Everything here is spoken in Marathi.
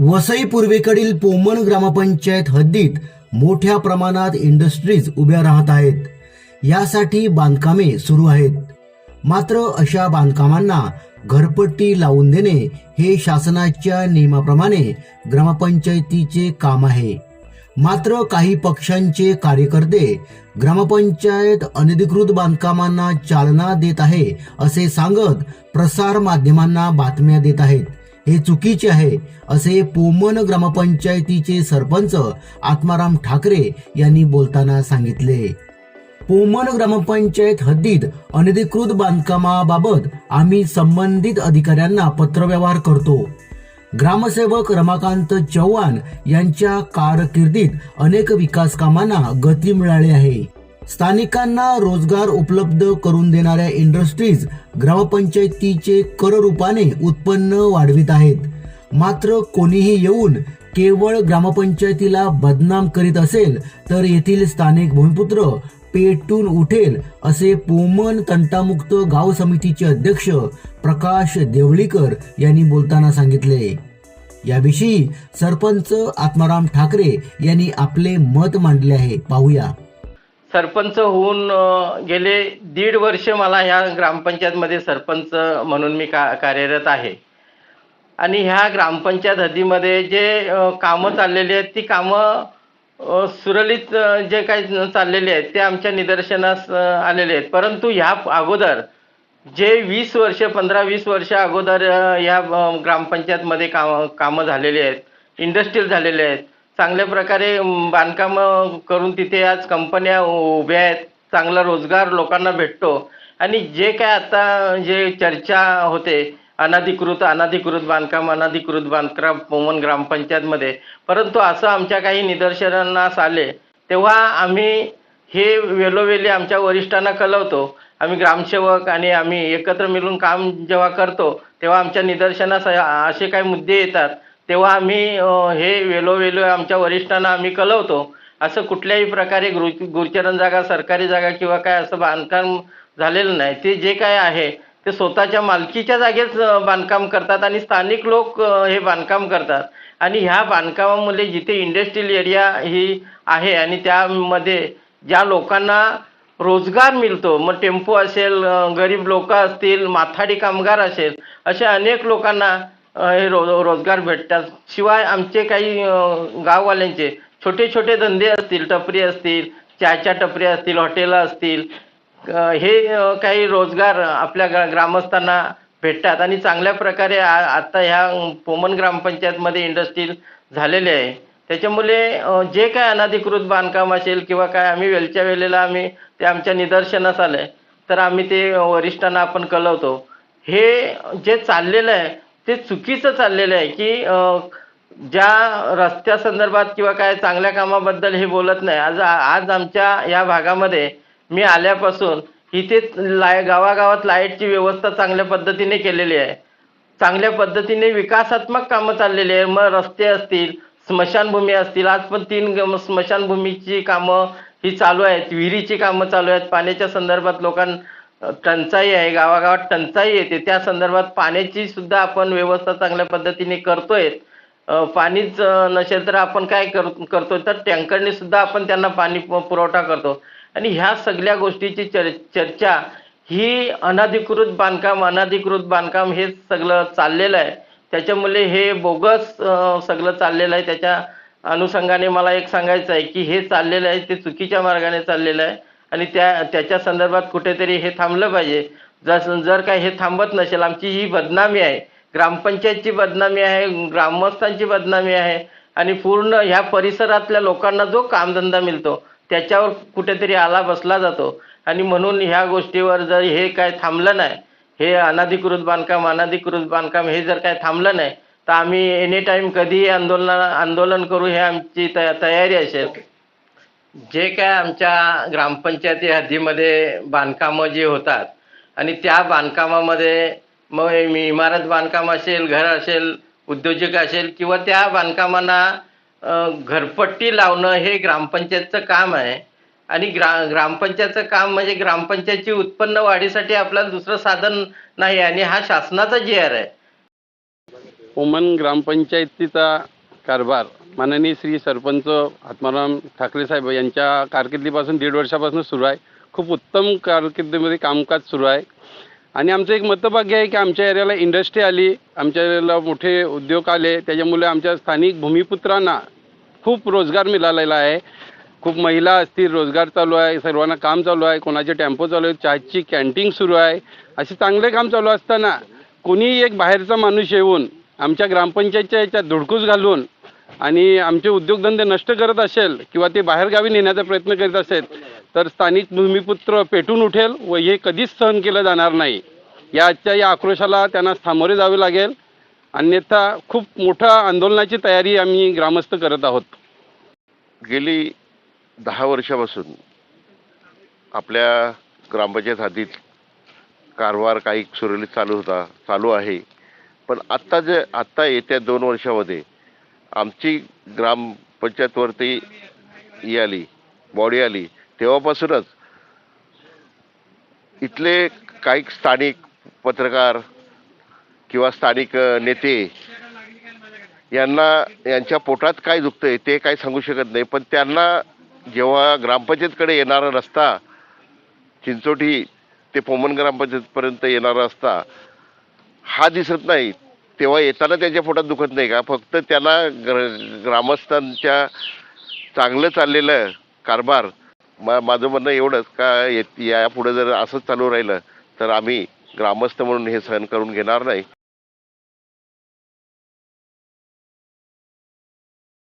वसई पूर्वेकडील पोमण ग्रामपंचायत हद्दीत मोठ्या प्रमाणात इंडस्ट्रीज उभ्या राहत आहेत. यासाठी बांधकामे सुरू आहेत. मात्र अशा बांधकामांना घरपट्टी लावून देणे हे शासनाच्या नियमाप्रमाणे ग्रामपंचायतीचे काम आहे. मात्र काही पक्षांचे कार्यकर्ते ग्रामपंचायत अनधिकृत बांधकामांना चालना देत आहे असे सांगत प्रसार माध्यमांना बातम्या देत आहेत. हे चुकीचे आहे असे पोमन ग्रामपंचायतीचे सरपंच आत्माराम ठाकरे यांनी बोलताना सांगितले. पोमन ग्रामपंचायत हद्दीत अनधिकृत बांधकामाबाबत आम्ही संबंधित अधिकाऱ्यांना पत्रव्यवहार करतो. ग्रामसेवक रमाकांत चव्हाण यांच्या कारकिर्दीत अनेक विकास कामांना गती मिळाली आहे. स्थानिकांना रोजगार उपलब्ध करून देणाऱ्या इंडस्ट्रीज ग्रामपंचायतीचे कर रूपाने उत्पन्न वाढवित आहेत. मात्र कोणीही येऊन केवळ ग्रामपंचायतीला बदनाम करीत असेल तर येथील स्थानिक भूमिपुत्र पेटून उठेल असे पोमन तंटामुक्त गाव समितीचे अध्यक्ष प्रकाश देवळीकर यांनी बोलताना सांगितले. याविषयी सरपंच आत्माराम ठाकरे यांनी आपले मत मांडले आहे. पाहूया. सरपंच होऊन गेले दीड वर्ष मला ह्या ग्रामपंचायतमध्ये सरपंच म्हणून मी का कार्यरत आहे. आणि ह्या ग्रामपंचायत हद्दीमध्ये जे कामं चाललेली आहेत ती कामं सुरळीत जे काही चाललेले आहेत ते आमच्या निदर्शनास आलेले आहेत. परंतु ह्या अगोदर जे वीस वर्ष पंधरा वीस वर्ष अगोदर ह्या ग्रामपंचायतमध्ये काम कामं झालेली आहेत इंडस्ट्रीयल झालेले आहेत चांगल्या प्रकारे बांधकाम बांधकामं करून तिथे आज कंपन्या उ- उभ्या आहेत. चांगला रोजगार लोकांना भेटतो. आणि जे काय आता जे चर्चा होते अनधिकृत अनाधिकृत बांधकाम अनाधिकृत बांधकाम पोमन ग्रामपंचायतमध्ये परंतु असं आमच्या काही निदर्शनास आले तेव्हा आम्ही हे वेलोवेली आमच्या वरिष्ठांना कळवतो. आम्ही ग्रामसेवक आणि आम्ही एकत्र मिळून काम जेव्हा करतो तेव्हा आमच्या निदर्शनास असे काही मुद्दे येतात. तेव्हा आम्ही हे वेलोवेलो आमच्या वरिष्ठांना आम्ही कळवतो असं कुठल्याही प्रकारे गुरु गुरुचरण जागा सरकारी जागा किंवा काय असं बांधकाम झालेलं नाही. ते जे काय आहे ते स्वतःच्या मालकीच्या जागेत बांधकाम करतात आणि स्थानिक लोक हे बांधकाम करतात. आणि ह्या बांधकामामुळे जिथे इंडस्ट्रियल एरिया ही आहे आणि त्यामध्ये ज्या लोकांना रोजगार मिळतो मग टेम्पो असेल गरीब लोक असतील माथाडी कामगार असेल अशा अनेक लोकांना हे रो रोजगार भेटतात. शिवाय आमचे काही गाववाल्यांचे छोटे छोटे धंदे असतील टपरी असतील चहाच्या टपरी असतील हॉटेलं असतील हे काही रोजगार आपल्या ग्रा ग्रामस्थांना भेटतात. आणि चांगल्या प्रकारे आ आता ह्या पोमन ग्रामपंचायतमध्ये इंडस्ट्रील झालेले आहे. त्याच्यामुळे जे काय अनधिकृत बांधकाम असेल किंवा काय आम्ही वेळच्या वेळेला आम्ही ते आमच्या निदर्शनास आलं तर आम्ही ते वरिष्ठांना आपण कळवतो. हे जे चाललेलं आहे ते चुकीचं चाललेलं आहे की ज्या ज्या रस्त्यासंदर्भात किंवा काय चांगल्या कामाबद्दल हे बोलत नाही. आज आज आमच्या या भागामध्ये मी आल्यापासून इथे लाय गावागावात लाईटची व्यवस्था चांगल्या पद्धतीने केलेली आहे. चांगल्या पद्धतीने विकासात्मक कामं चाललेली आहे. मग रस्ते असतील स्मशानभूमी असतील. आज पण तीन स्मशानभूमीची कामं ही चालू आहेत. विहिरीची कामं चालू आहेत. पाण्याच्या संदर्भात लोकांना टंचाई आहे गावागावात टंचाई येते. त्या संदर्भात पाण्याची सुद्धा आपण व्यवस्था चांगल्या पद्धतीने करतोय. पाणीच नसेल तर आपण काय कर करतो तर टँकरने सुद्धा आपण त्यांना पाणी पुरवठा करतो. आणि ह्या सगळ्या गोष्टीची चर चर्चा ही अनधिकृत बांधकाम अनधिकृत बांधकाम हे सगळं चाललेलं आहे. त्याच्यामुळे हे बोगस सगळं चाललेलं आहे. त्याच्या अनुषंगाने मला एक सांगायचं आहे की हे चाललेलं आहे ते चुकीच्या मार्गाने चाललेलं आहे. आणि त्या त्याच्या संदर्भात कुठेतरी हे थांबलं पाहिजे. जर जर काय हे थांबत नसेल आमची ही बदनामी आहे. ग्रामपंचायतची बदनामी आहे ग्रामस्थांची बदनामी आहे. आणि पूर्ण ह्या परिसरातल्या लोकांना जो कामधंदा मिळतो त्याच्यावर कुठेतरी आला बसला जातो. आणि म्हणून ह्या गोष्टीवर जर हे काय थांबलं नाही हे अनाधिकृत बांधकाम अनाधिकृत बांधकाम हे जर काय थांबलं नाही तर आम्ही एनी टाईम कधीही आंदोलन आंदोलन करू हे आमची तया तयारी असेल. जे काय आमच्या ग्रामपंचायती हद्दीमध्ये बांधकामं जी होतात आणि त्या बांधकामामध्ये मग मी इमारत बांधकाम असेल घर असेल उद्योजक असेल किंवा त्या बांधकामांना घरपट्टी लावणं हे ग्रामपंचायतचं काम आहे. आणि ग्रा ग्रामपंचायतचं काम म्हणजे ग्रामपंचायतची उत्पन्न वाढीसाठी आपल्याला दुसरं साधन नाही आणि हा शासनाचा जी आर आहे. उमन ग्रामपंचायतीचा कारभार. माननीय श्री सरपंच आत्माराम ठाकरे साहेब यांच्या कारकिर्दीपासून दीड वर्षापासून सुरू आहे. खूप उत्तम कारकिर्दीमध्ये कामकाज सुरू आहे. आणि आमचं एक मतभाग्य आहे की आमच्या एरियाला इंडस्ट्री आली आमच्या एरियाला मोठे उद्योग आले त्याच्यामुळे आमच्या स्थानिक भूमिपुत्रांना खूप रोजगार मिळालेला आहे. खूप महिला असतील रोजगार चालू आहे सर्वांना काम चालू आहे कोणाचे टेम्पो चालू आहे चहाची कॅन्टीन सुरू आहे. असे चांगले काम चालू असताना कोणीही एक बाहेरचा माणूस येऊन आमच्या ग्रामपंचायतच्या याच्यात धुडकूस घालून आणि आमचे उद्योगधंदे नष्ट करत असेल किंवा ते बाहेरगावी नेण्याचा प्रयत्न करीत असेल तर स्थानिक भूमिपुत्र पेटून उठेल व हे कधीच सहन केलं जाणार नाही. या आजच्या या आक्रोशाला त्यांना सामोरे जावे लागेल. अन्यथा खूप मोठ्या आंदोलनाची तयारी आम्ही ग्रामस्थ करत आहोत. गेली दहा वर्षापासून आपल्या ग्रामपंचायत हद्दीत कारभार काही सुरळीत चालू होता चालू आहे. पण आत्ता जे आत्ता येत्या दोन वर्षामध्ये आमची ग्रामपंचायतवरती ही आली बॉडी आली. तेव्हापासूनच इथले काही स्थानिक पत्रकार किंवा स्थानिक नेते यांना यांच्या पोटात काय दुखतंय ते काही सांगू शकत नाही. पण त्यांना जेव्हा ग्रामपंचायतकडे येणारा रस्ता चिंचोटी ते पोमन ग्रामपंचायतपर्यंत येणारा रस्ता हा दिसत नाही. तेव्हा येताना त्यांच्या पोटात दुखत नाही का? फक्त त्याला ग्र ग्रामस्थांच्या चांगलं चाललेलं कारभार मा माझं म्हणणं एवढंच का ये यापुढे जर असंच चालू राहिलं तर आम्ही ग्रामस्थ म्हणून हे सहन करून घेणार नाही.